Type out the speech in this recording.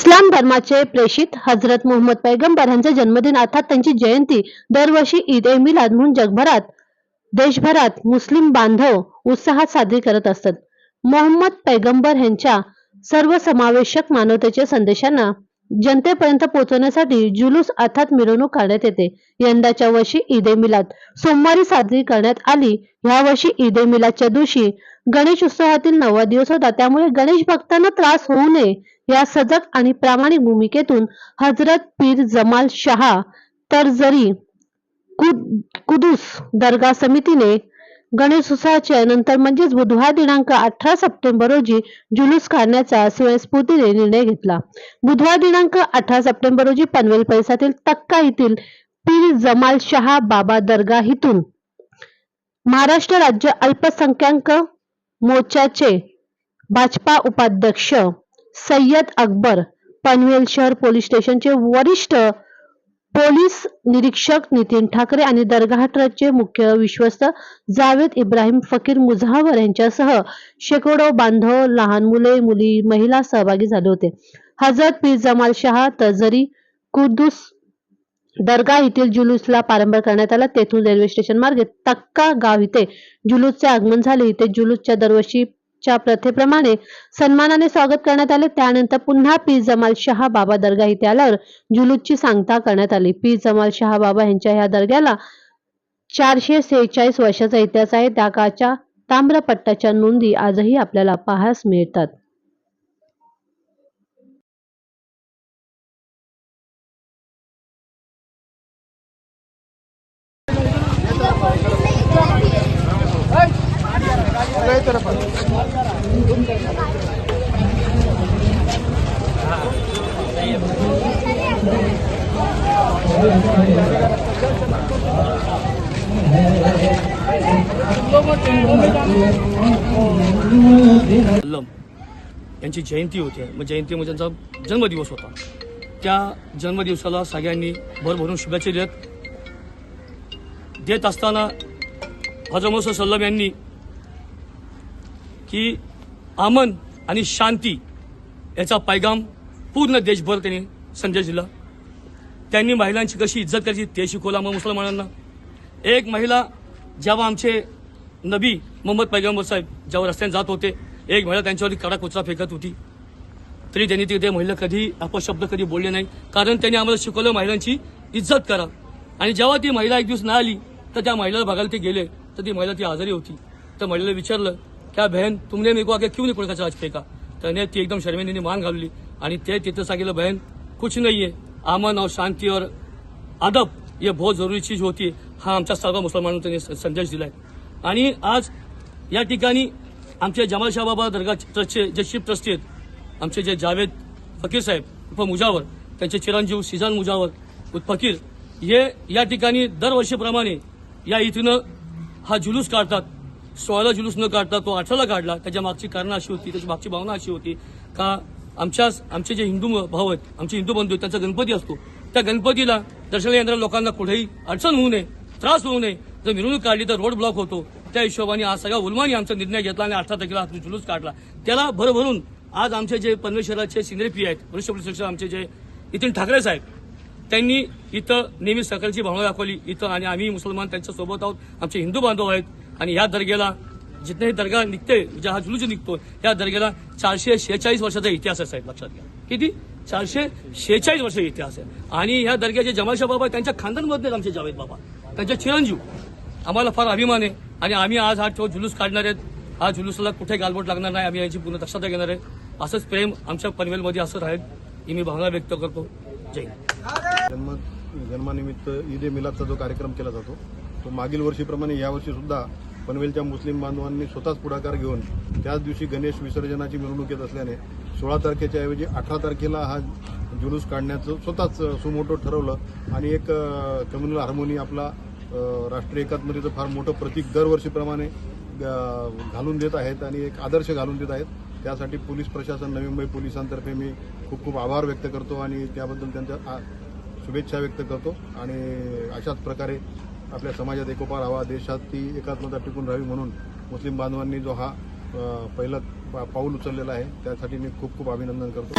इस्लाम धर्माचे प्रेषित हजरत मोहम्मद पैगंबर यांचा जन्मदिन अर्थात त्यांची जयंती दरवर्षी ईद ए मिलाद म्हणून जगभरात देशभरात मुस्लिम बांधव उत्साहात साजरी करत असतात मोहम्मद पैगंबर यांच्या सर्वसमावेशक मानवतेच्या संदेशांना जनतेपर्यंत पोहोचवण्यासाठी जुलूस अर्थात मिरवणूक काढण्यात येते. यंदाच्या वर्षी ईद ए मिलाद सोमवारी साजरी करण्यात आली. ह्या वर्षी ईद ए मिलादच्या दिवशी गणेश उत्सवातील नववा दिवस होता. त्यामुळे गणेश भक्तांना त्रास होऊ नये या सजग आणि प्रामाणिक भूमिकेतून हजरत पीर जमाल शहा तर जरी कुदूस दर्गा समितीने गणेशोत्सवाच्या नंतर म्हणजेच बुधवार दिनांक अठरा सप्टेंबर रोजी जुलूस काढण्याचा स्वयंस्फूर्तीने निर्णय घेतला. बुधवार दिनांक अठरा सप्टेंबर रोजी पनवेल परिसरातील तक्का येथील पीर जमाल शहा बाबा दर्गा इथून महाराष्ट्र राज्य अल्पसंख्याक मोर्चाचे भाजपा उपाध्यक्ष सय्यद अकबर पनवेल शहर पोलीस स्टेशनचे वरिष्ठ पोलीस निरीक्षक नितीन ठाकरे आणि दर्गा ट्रस्टचे मुख्य विश्वस्त जावेद इब्राहिम फकीर मुझावर यांच्यासह शेकडो बांधव लहान मुले मुली महिला सहभागी झाले होते. हजरत पीर जमाल शहा तजरी कुर्दुस दर्गा येथील जुलूसला प्रारंभ करण्यात आला. तेथून रेल्वे स्टेशन मार्गे तक्का गाव इथे जुलूसचे आगमन झाले. इथे जुलूसच्या दरवर्षीच्या प्रथेप्रमाणे सन्मानाने स्वागत करण्यात आले. त्यानंतर पुन्हा पीर जमाल शहा बाबा दर्गा इथे आल्यावर जुलूसची सांगता करण्यात आली. पीर जमाल शहा बाबा यांच्या ह्या दर्ग्याला चारशे सेहेचाळीस वर्षाचा इतिहास आहे. त्या काळच्या ताम्रपट्टाच्या नोंदी आजही आपल्याला पाहायस मिळतात. अल्लम यांची जयंती होती. मग जयंतीमध्ये त्यांचा जन्मदिवस होता. त्या जन्मदिवसाला सगळ्यांनी भरभरून शुभेच्छा देत देत असताना हजमोस सल्लम यांनी की आमन आणि शांती याचा पैगाम पूर्ण देशभर त्यांनी संदेश दिला. त्यांनी महिलांची कशी इज्जत करायची ते शिकवलं मग मुसलमानांना. एक महिला जेव्हा आमचे नबी मोहम्मद पैगंबर साहेब जेव्हा रस्त्याने जात होते एक महिला त्यांच्यावरती कडा कुचरा फेकत होती. तरी त्यांनी तिथे महिला कधी अपशब्द कधी बोलले नाही. कारण त्यांनी आम्हाला शिकवलं महिलांची इज्जत करा. आणि जेव्हा ती महिला एक दिवस नाही आली तर त्या महिलेला बघायला ते गेले तर ती महिला ती आजारी होती. तर महिलेला विचारलं क्या बहन तुमने मेरे को आगे क्यों नहीं कोणी का? फेका त्याने ती एकदम शर्मिंदीने मान घालली। आणि ते तिथं सांगितलं बहन कुछ नहीं है। आमन और शांति और अदब ये बहुत जरुरी चीज होती है। हा आमच्या सर्व मुसलमानांना त्यांनी संदेश दिलाय। आणि आज या ठिकाणी आमचे जमाल शाह बाबा दर्गा ट्रस्टचे जे शिफ ट्रस्टी आहेत आमचे जे जावेद फकीर साहेब उर्फ मुजावर त्यांचे चिरंजीव सिजान मुजावर फकीर हे या ठिकाणी दरवर्षीप्रमाणे या इथून हा जुलूस काढतात. सोळाला जुलूस न काढता तो अठराला काढला. त्याच्या मागची कारणं अशी होती त्याची मागची भावना अशी होती का आमच्या आमचे जे हिंदू भाव आहेत आमचे हिंदू बंधू आहेत त्यांचा गणपती असतो. त्या गणपतीला दर्शन येणाऱ्या लोकांना कुठेही अडचण होऊ नये त्रास होऊ नये. जर मिरवणूक काढली तर रोड ब्लॉक होतो. त्या हिशोबाने आज सगळ्या उलमानी आमचा निर्णय घेतला आणि अठरा तारखेला हा जुलूस काढला. त्याला भरभरून आज आमचे जे पनवेश्वराचे शहराचे आहेत वरिष्ठ पोलीस आमचे जे नितीन ठाकरे साहेब त्यांनी इथं नेहमी सकाळची भावना दाखवली. इथं आणि आम्ही मुसलमान त्यांच्यासोबत आहोत. आमचे हिंदू बांधव आहेत. आणि या दर्ग्याला जिथे हे दर्गा निघते म्हणजे हा जुलूज निघतो या दर्ग्याला चारशे शेहेचाळीस वर्षाचा इतिहास आहे लक्षात घ्या. किती? चारशे शेहेचाळीस वर्षाचा इतिहास आहे. आणि ह्या दर्ग्याचे जमाशा बाबा आहेत, त्यांच्या खानदानमधले आमचे जावेद बाबा. त्यांचे चिरंजीव. आम्हाला फार अभिमान आहे. आणि आम्ही आज हा तो जुलूस काढणार आहेत. हा जुलूसला कुठे गालबोट लागणार नाही आम्ही याची पूर्ण दक्षता घेणार आहे. असंच प्रेम आमच्या पनवेलमध्ये असं राहील. ही मी भावना व्यक्त करतो. जय जन्म जन्मानिमित्त ईद ए मिलादचा जो कार्यक्रम केला जातो तो मागील वर्षीप्रमाणे यावर्षी सुद्धा पनवेलच्या मुस्लिम बांधवांनी स्वतःच पुढाकार घेऊन त्याच दिवशी गणेश विसर्जनाची मिरवणूक येत असल्याने सोळा तारखेच्या ऐवजी अठरा तारखेला हा जुलूस काढण्याचं स्वतःच सुमोटो ठरवलं आणि एक कम्युनल हार्मोनी आपला राष्ट्रीय एकात्मतेचं फार मोठं प्रतीक दरवर्षीप्रमाणे घालून देत आहेत आणि एक आदर्श घालून देत आहेत. त्यासाठी पोलीस प्रशासन नवी मुंबई पोलिसांतर्फे मी खूप खूप आभार व्यक्त करतो आणि त्याबद्दल त्यांच्या आ- शुभेच्छा व्यक्त करतो. आणि अशाच प्रकारे आपल्या समाजात एकोपा राहावा देशात ती एकात्मता टिकून राहावी म्हणून मुस्लिम बांधवांनी जो हा पहिला पा- पाऊल उचललेला आहे त्यासाठी मी खूप खूप अभिनंदन करतो.